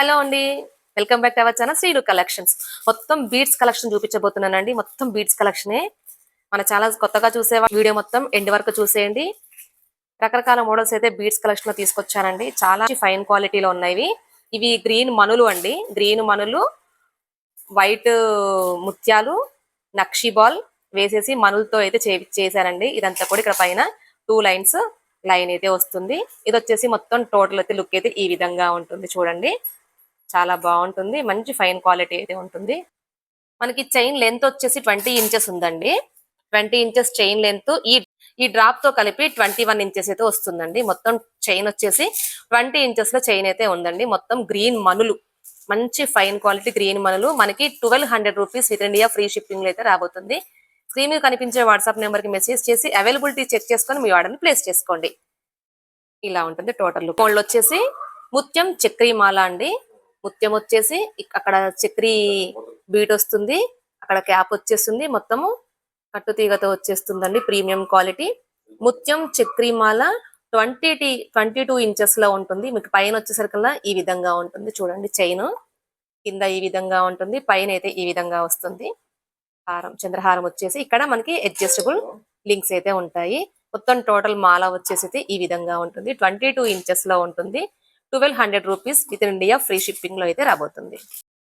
Hello అండి. Welcome back to our channel Sreelu collections. మొత్తం beads collection చూపించబోతున్నానండి. మొత్తం బీడ్స్ కలెక్షనే. మన ఛానల్ కొత్తగా చూసే వీడియో మొత్తం ఎండ్ వరకు చూసేయండి. రకరకాల మోడల్స్ అయితే బీడ్స్ కలెక్షన్లో తీసుకొచ్చానండి. చాలా ఫైన్ క్వాలిటీలో ఉన్నాయి ఇవి గ్రీన్ మనులు అండి. గ్రీన్ మనులు వైట్ ముత్యాలు నక్షి బాల్ వేసేసి మనులతో అయితే చే- చేశానండి ఇదంతా కూడా ఇక్కడ పైన టూ లైన్స్ లైన్ అయితే వస్తుంది. ఇది వచ్చేసి మొత్తం టోటల్ అయితే లుక్ అయితే ఈ విధంగా ఉంటుంది. చూడండి. చాలా బాగుంటుంది. మంచి ఫైన్ క్వాలిటీ అయితే ఉంటుంది. మనకి చైన్ లెంత్ వచ్చేసి ట్వంటీ ఇంచెస్ ఉందండి. Twenty inches chain length. ఈ ఈ డ్రాప్తో కలిపి ట్వంటీ వన్ ఇంచెస్ అయితే వస్తుందండి. మొత్తం చైన్ వచ్చేసి ట్వంటీ ఇంచెస్లో చైన్ అయితే ఉందండి. మొత్తం గ్రీన్ మనులు. మంచి ఫైన్ క్వాలిటీ గ్రీన్ మనులు. మనకి twelve hundred rupees with India free shipping అయితే రాబోతుంది. స్క్రీన్ మీద కనిపించే వాట్సాప్ నెంబర్కి మెసేజ్ చేసి అవైలబిలిటీ చెక్ చేసుకొని మీ ఆర్డర్ని ప్లేస్ చేసుకోండి. ఇలా ఉంటుంది టోటల్ లుక్. వచ్చేసి ముత్యం చక్రీమాల అండి. ముత్యం వచ్చేసి అక్కడ చక్రీ బీట్ వస్తుంది. అక్కడ క్యాప్ వచ్చేస్తుంది మొత్తము. కట్టు తీగతో వచ్చేస్తుందండి ప్రీమియం క్వాలిటీ. ముత్యం చక్రీ మాల ట్వంటీ టీ ట్వంటీ టూ ఇంచెస్లో ఉంటుంది. మీకు పైన వచ్చేసరికల్లా ఈ విధంగా ఉంటుంది. చూడండి చైన్. కింద ఈ విధంగా ఉంటుంది. పైన అయితే ఈ విధంగా వస్తుంది. హారం చంద్రహారం వచ్చేసి ఇక్కడ మనకి అడ్జస్టబుల్ లింక్స్ అయితే ఉంటాయి. మొత్తం టోటల్ మాల వచ్చేసి అయితే ఈ విధంగా ఉంటుంది. ట్వంటీ టూ ఇంచెస్లో ఉంటుంది. Twelve hundred rupees with in India free షిప్పింగ్లో అయితే రాబోతుంది.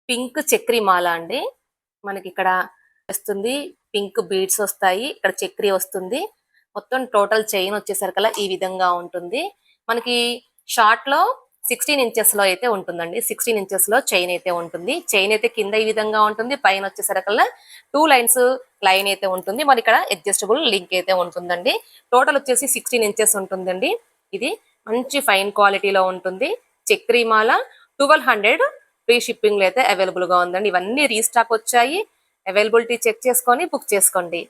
పింక్ చక్రీ మాల అండి. మనకి ఇక్కడ వస్తుంది. పింక్ బీడ్స్ వస్తాయి. ఇక్కడ చక్రీ వస్తుంది. మొత్తం టోటల్ చైన్ వచ్చేసరికల్లా ఈ విధంగా ఉంటుంది. మనకి షార్ట్లో సిక్స్టీన్ ఇంచెస్లో అయితే ఉంటుందండి. సిక్స్టీన్ ఇంచెస్లో చైన్ అయితే ఉంటుంది. చైన్ అయితే కింద ఈ విధంగా ఉంటుంది. పైన వచ్చేసరికల్లా టూ లైన్స్ లైన్ అయితే ఉంటుంది. మరి ఇక్కడ అడ్జస్టబుల్ లింక్ అయితే ఉంటుందండి. టోటల్ వచ్చేసి సిక్స్టీన్ ఇంచెస్ ఉంటుందండి. ఇది మంచి ఫైన్ క్వాలిటీలో ఉంటుంది. చక్రీ మాల ట్వెల్వ్ హండ్రెడ్ ఫ్రీ షిప్పింగ్లో అయితే అవైలబుల్గా ఉందండి. ఇవన్నీ రీస్టాక్ వచ్చాయి. అవైలబిలిటీ చెక్ చేసుకొని బుక్ చేసుకోండి.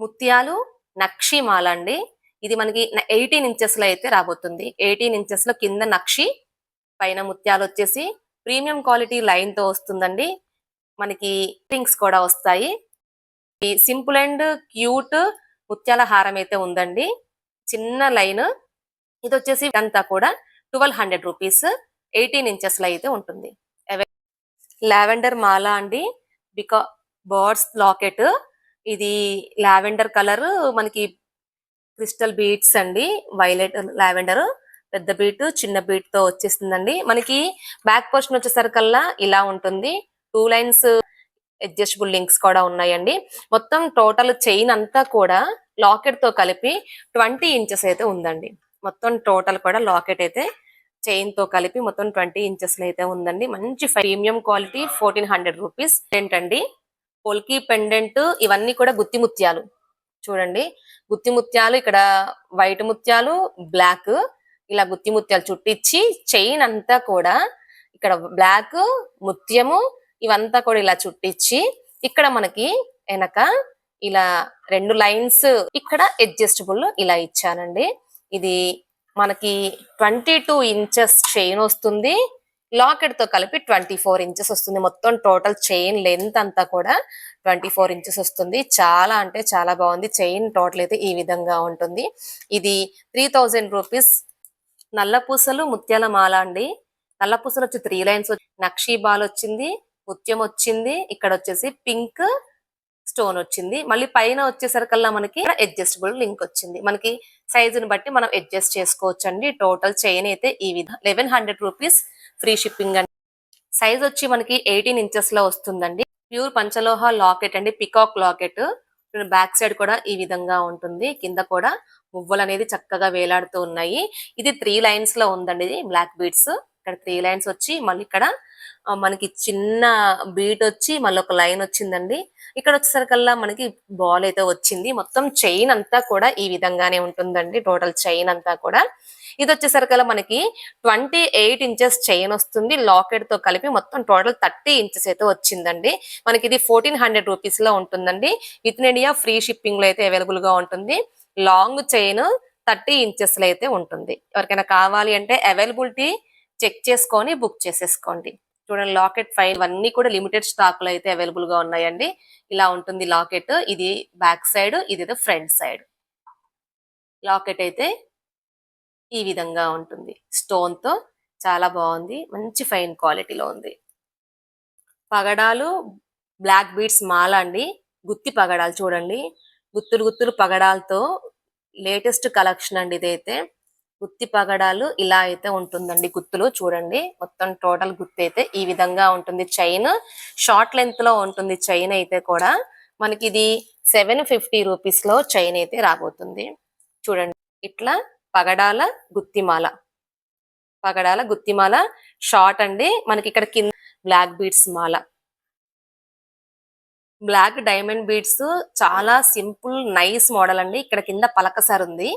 ముత్యాలు నక్షి మాల అండి. ఇది మనకి ఎయిటీన్ ఇంచెస్లో అయితే రాబోతుంది. ఎయిటీన్ ఇంచెస్లో కింద నక్షి పైన ముత్యాలు వచ్చేసి ప్రీమియం క్వాలిటీ లైన్తో వస్తుందండి. మనకి రింగ్స్ కూడా వస్తాయి. సింపుల్ అండ్ క్యూట్ ముత్యాల హారం అయితే ఉందండి. చిన్న లైన్ ఇది వచ్చేసి ఇదంతా కూడా ట్వెల్వ్ హండ్రెడ్ రూపీస్ ఎయిటీన్ ఇంచెస్లో అయితే ఉంటుంది. లావెండర్ మాల అండి. బికా బర్డ్స్ లాకెట్. ఇది లావెండర్ కలర్ మనకి క్రిస్టల్ బీట్స్ అండి. Violet lavender. పెద్ద బీట్ చిన్న బీట్తో వచ్చేస్తుందండి. మనకి బ్యాక్ పోర్షన్ వచ్చేసరికల్లా ఇలా ఉంటుంది. టూ లైన్స్ అడ్జస్టబుల్ లింక్స్ కూడా ఉన్నాయండి. మొత్తం టోటల్ చైన్ అంతా కూడా లాకెట్తో కలిపి ట్వంటీ ఇంచెస్ అయితే ఉందండి. మొత్తం టోటల్ కూడా లాకెట్ అయితే చైన్తో కలిపి మొత్తం ట్వంటీ ఇంచెస్లో అయితే ఉందండి. మంచి premium quality fourteen hundred rupees. ఏంటండి? పొల్కి పెండెంట్ ఇవన్నీ కూడా గుత్తి ముత్యాలు. చూడండి. గుత్తి ముత్యాలు ఇక్కడ వైట్ ముత్యాలు బ్లాక్ ఇలా గుత్తి ముత్యాలు చుట్టించి చైన్ అంతా కూడా ఇక్కడ బ్లాక్ ముత్యము ఇవంతా కూడా ఇలా చుట్టించి ఇక్కడ మనకి వెనక ఇలా రెండు లైన్స్ ఇక్కడ అడ్జస్టబుల్ ఇలా ఇచ్చానండి. ఇది మనకి ట్వంటీ టూ ఇంచెస్ చైన్ వస్తుంది. లాకెట్తో కలిపి ట్వంటీ ఫోర్ ఇంచెస్ వస్తుంది. మొత్తం టోటల్ చైన్ లెంత్ అంతా కూడా ట్వంటీ ఫోర్ ఇంచెస్ వస్తుంది. చాలా అంటే చాలా బాగుంది. చైన్ టోటల్ అయితే ఈ విధంగా ఉంటుంది. ఇది త్రీ థౌజండ్ రూపీస్ నల్లపూసలు ముత్యాల మాల అండి. నల్లపూసలు వచ్చి త్రీ లైన్స్ నక్షీబాల్ వచ్చింది. ముత్యం వచ్చింది. ఇక్కడ వచ్చేసి పింక్ స్టోన్ వచ్చింది. మళ్ళీ పైన వచ్చేసరికల్లా మనకి అడ్జస్టబుల్ లింక్ వచ్చింది. మనకి సైజుని బట్టి మనం అడ్జస్ట్ చేసుకోవచ్చు అండి టోటల్ చైన్ అయితే ఈ విధంగా eleven hundred rupees free shipping అండి. సైజ్ వచ్చి మనకి ఎయిటీన్ ఇంచెస్లో వస్తుందండి. ప్యూర్ పంచలోహ లాకెట్ అండి. పికాక్ లాకెట్ బ్యాక్ సైడ్ కూడా ఈ విధంగా ఉంటుంది. కింద కూడా మువ్వలు అనేది చక్కగా వేలాడుతూ ఉన్నాయి. ఇది త్రీ లైన్స్లో ఉందండి. ఇది బ్లాక్ బీడ్స్ ఇక్కడ త్రీ లైన్స్ వచ్చి మళ్ళీ ఇక్కడ మనకి చిన్న బీట్ వచ్చి మళ్ళీ ఒక లైన్ వచ్చిందండి. ఇక్కడ వచ్చేసరికల్లా మనకి బాల్ అయితే వచ్చింది. మొత్తం చైన్ అంతా కూడా ఈ విధంగానే ఉంటుందండి. టోటల్ చైన్ అంతా కూడా. ఇది వచ్చేసరికల్లా మనకి ట్వంటీ ఎయిట్ ఇంచెస్ చైన్ వస్తుంది. లాకెట్తో కలిపి మొత్తం టోటల్ థర్టీ ఇంచెస్ అయితే వచ్చిందండి. మనకి ఇది ఫోర్టీన్ హండ్రెడ్ రూపీస్లో ఉంటుందండి. విత్ ఇన్ ఇండియా ఫ్రీ షిప్పింగ్లో అయితే అవైలబుల్గా ఉంటుంది. లాంగ్ చైన్ థర్టీ ఇంచెస్లో అయితే ఉంటుంది. ఎవరికైనా కావాలి అంటే అవైలబిలిటీ చెక్ చేసుకొని బుక్ చేసేసుకోండి. చూడండి లాకెట్ ఫైన్ ఇవన్నీ కూడా లిమిటెడ్ స్టాక్లో అయితే అవైలబుల్గా ఉన్నాయండి. ఇలా ఉంటుంది లాకెట్. ఇది బ్యాక్ సైడ్ ఇది ఫ్రంట్ సైడ్. లాకెట్ అయితే ఈ విధంగా ఉంటుంది. స్టోన్తో చాలా బాగుంది. మంచి ఫైన్ క్వాలిటీలో ఉంది. పగడాలు బ్లాక్ బీడ్స్ మాల అండి. గుత్తి పగడాలు చూడండి. గుత్తులు గుత్తులు పగడాలతో లేటెస్ట్ కలెక్షన్ అండి ఇదైతే. గుత్తి పగడాలు ఇలా అయితే ఉంటుందండి గుత్తులు. చూడండి మొత్తం టోటల్ గుత్తి అయితే ఈ విధంగా ఉంటుంది. చైన్ షార్ట్ లెంత్లో ఉంటుంది చైన్ అయితే కూడా. మనకి ఇది సెవెన్ ఫిఫ్టీ రూపీస్లో చైన్ అయితే రాబోతుంది. చూడండి ఇట్లా పగడాల గుత్తిమాల. పగడాల గుత్తిమాల షార్ట్ అండి. మనకి ఇక్కడ కింద బ్లాక్ బీడ్స్ మాల. బ్లాక్ డైమండ్ బీడ్స్ చాలా సింపుల్ నైస్ మోడల్ అండి. ఇక్కడ కింద పలకసారి ఉంది.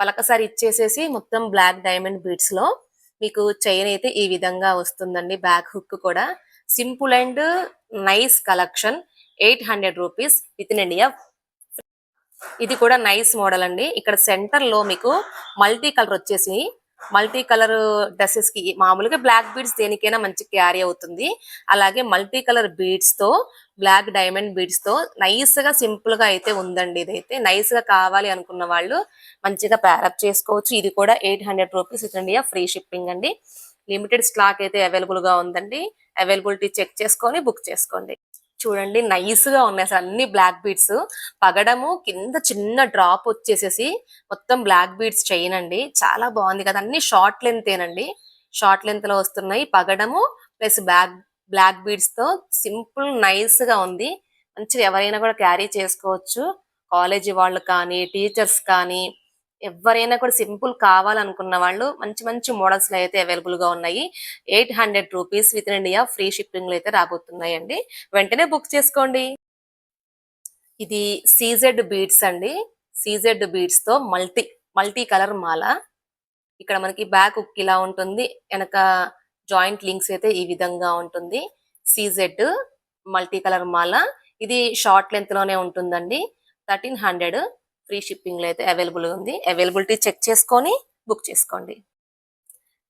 పలకసారి ఇచ్చేసేసి మొత్తం బ్లాక్ డైమండ్ బీడ్స్లో మీకు చైన్ అయితే ఈ విధంగా వస్తుందండి బ్యాక్ హుక్ కూడా. Simple and nice collection eight hundred rupees with in India ఇది కూడా నైస్ మోడల్ అండి. ఇక్కడ సెంటర్లో మీకు మల్టీ కలర్ వచ్చేసి మల్టీ కలర్ డ్రెస్సెస్కి మామూలుగా బ్లాక్ బీడ్స్ దేనికైనా మంచి క్యారీ అవుతుంది. అలాగే మల్టీ కలర్ బీడ్స్తో బ్లాక్ డైమండ్ బీడ్స్తో నైస్గా సింపుల్గా అయితే ఉందండి ఇదైతే. నైస్గా కావాలి అనుకున్న వాళ్ళు మంచిగా ప్యారప్ చేసుకోవచ్చు. ఇది కూడా eight hundred rupees India free shipping అండి. లిమిటెడ్ స్టాక్ అయితే అవైలబుల్గా ఉందండి. అవైలబిలిటీ చెక్ చేసుకొని బుక్ చేసుకోండి. చూడండి నైస్గా ఉన్నాయి అసలు అన్ని బ్లాక్ బీడ్స్ పగడము కింద చిన్న డ్రాప్ వచ్చేసేసి మొత్తం బ్లాక్ బీడ్స్ చైన్ అండి. చాలా బాగుంది కదా అన్ని షార్ట్ లెంత్ ఏనండి షార్ట్ లెంత్లో వస్తున్నాయి. పగడము ప్లస్ బ్లాక్ బ్లాక్ బీడ్స్తో సింపుల్ నైస్గా ఉంది. మంచిగా ఎవరైనా కూడా క్యారీ చేసుకోవచ్చు. కాలేజీ వాళ్ళు కానీ టీచర్స్ కానీ ఎవరైనా కూడా సింపుల్ కావాలనుకున్న వాళ్ళు మంచి మంచి మోడల్స్లో అయితే అవైలబుల్గా ఉన్నాయి. Eight hundred rupees with in India free షిప్పింగ్లు అయితే రాబోతున్నాయి అండి వెంటనే బుక్ చేసుకోండి. ఇది సీజెడ్ బీడ్స్ అండి. సీజెడ్ బీడ్స్తో మల్టీ మల్టీ కలర్ మాల. ఇక్కడ మనకి బ్యాక్ ఉక్ ఇలా ఉంటుంది. వెనక జాయింట్ లింక్స్ అయితే ఈ విధంగా ఉంటుంది. సీజెడ్ మల్టీ కలర్ మాల. ఇది షార్ట్ లెంత్లోనే ఉంటుందండి. థర్టీన్ హండ్రెడ్ ఫ్రీ షిప్పింగ్లో అయితే అవైలబుల్ ఉంది. అవైలబిలిటీ చెక్ చేసుకొని బుక్ చేసుకోండి.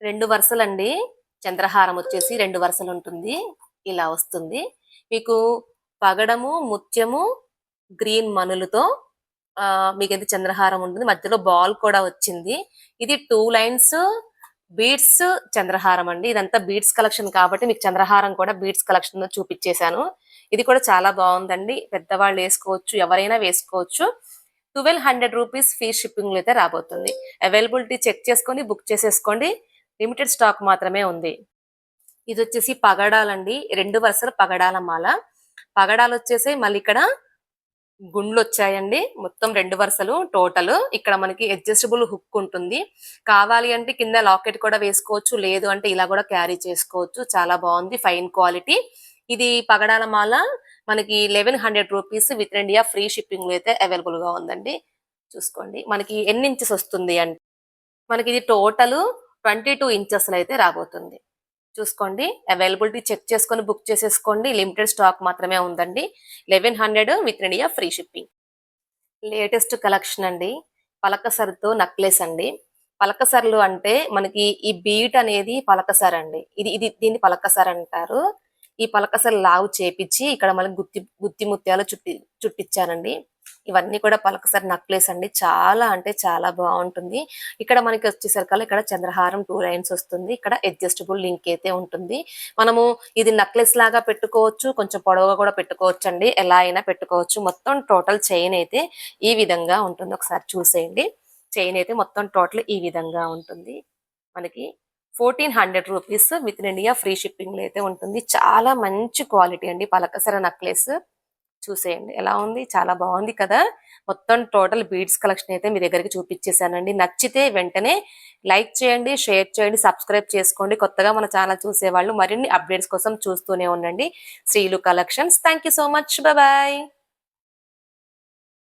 రెండు వరుసలండి. చంద్రహారం వచ్చేసి రెండు వరుసలు ఉంటుంది. ఇలా వస్తుంది. మీకు పగడము ముత్యము గ్రీన్ మనులతో మీకు అయితే చంద్రహారం ఉంటుంది. మధ్యలో బాల్ కూడా వచ్చింది. ఇది టూ లైన్స్ బీడ్స్ చంద్రహారం అండి. ఇదంతా బీడ్స్ కలెక్షన్ కాబట్టి మీకు చంద్రహారం కూడా బీడ్స్ కలెక్షన్ చూపించేశాను ఇది కూడా చాలా బాగుందండి. పెద్దవాళ్ళు వేసుకోవచ్చు ఎవరైనా వేసుకోవచ్చు. Twelve hundred rupees free shipping అయితే రాబోతుంది. అవైలబిలిటీ చెక్ చేసుకొని బుక్ చేసేసుకోండి. లిమిటెడ్ స్టాక్ మాత్రమే ఉంది. ఇది వచ్చేసి పగడాలండి. రెండు వరుసలు పగడాల మాల. పగడాలు వచ్చేసి మళ్ళీ ఇక్కడ గుండ్లు వచ్చాయండి. మొత్తం రెండు వరుసలు టోటల్. ఇక్కడ మనకి అడ్జస్టబుల్ హుక్ ఉంటుంది. కావాలి అంటే కింద లాకెట్ కూడా వేసుకోవచ్చు. లేదు అంటే ఇలా కూడా క్యారీ చేసుకోవచ్చు. చాలా బాగుంది. Fine quality. ఇది పగడాల మాల. మనకి eleven hundred rupees with India free shipping అయితే అవైలబుల్గా ఉందండి. చూసుకోండి. మనకి ఎన్ని ఇంచెస్ వస్తుంది అంటే మనకి ఇది టోటల్ ట్వంటీ టూ ఇంచెస్ అయితే రాబోతుంది. చూసుకోండి. అవైలబిలిటీ చెక్ చేసుకొని బుక్ చేసేసుకోండి. లిమిటెడ్ స్టాక్ మాత్రమే ఉందండి. Eleven hundred with India free shipping latest collection అండి. పలకసరితో నక్లెస్ అండి. పలకసరలు అంటే మనకి ఈ బీట్ అనేది పలకసర అండి ఇది ఇది దీన్ని పలకసర అంటారు ఈ పలకసలు లావు చేపించి ఇక్కడ మళ్ళీ గుత్తి గుత్తి ముత్యాలు చుట్టి చుట్టించానండి ఇవన్నీ కూడా పలకసరి నక్లెస్ అండి. చాలా అంటే చాలా బాగుంటుంది. ఇక్కడ మనకి వచ్చేసరికి ఇక్కడ చంద్రహారం టూ లైన్స్ వస్తుంది. ఇక్కడ అడ్జస్టబుల్ లింక్ అయితే ఉంటుంది. మనము ఇది నక్లెస్ లాగా పెట్టుకోవచ్చు కొంచెం పొడవుగా కూడా పెట్టుకోవచ్చు అండి ఎలా అయినా పెట్టుకోవచ్చు. మొత్తం టోటల్ చైన్ అయితే ఈ విధంగా ఉంటుంది. ఒకసారి చూసేయండి. చైన్ అయితే మొత్తం టోటల్ ఈ విధంగా ఉంటుంది. మనకి fourteen hundred rupees with in India free షిప్పింగ్లో అయితే ఉంటుంది. చాలా మంచి క్వాలిటీ అండి పలకసర నెక్లెస్. చూసేయండి ఎలా ఉంది? చాలా బాగుంది కదా? మొత్తం టోటల్ బీడ్స్ కలెక్షన్ అయితే మీ దగ్గరికి చూపించేశానండి. నచ్చితే వెంటనే లైక్ చేయండి షేర్ చేయండి సబ్స్క్రైబ్ చేసుకోండి. కొత్తగా మన ఛానల్ చూసేవాళ్ళు మరిన్ని అప్డేట్స్ కోసం చూస్తూనే ఉండండి. Sreelu collections. Thank so much. Bye.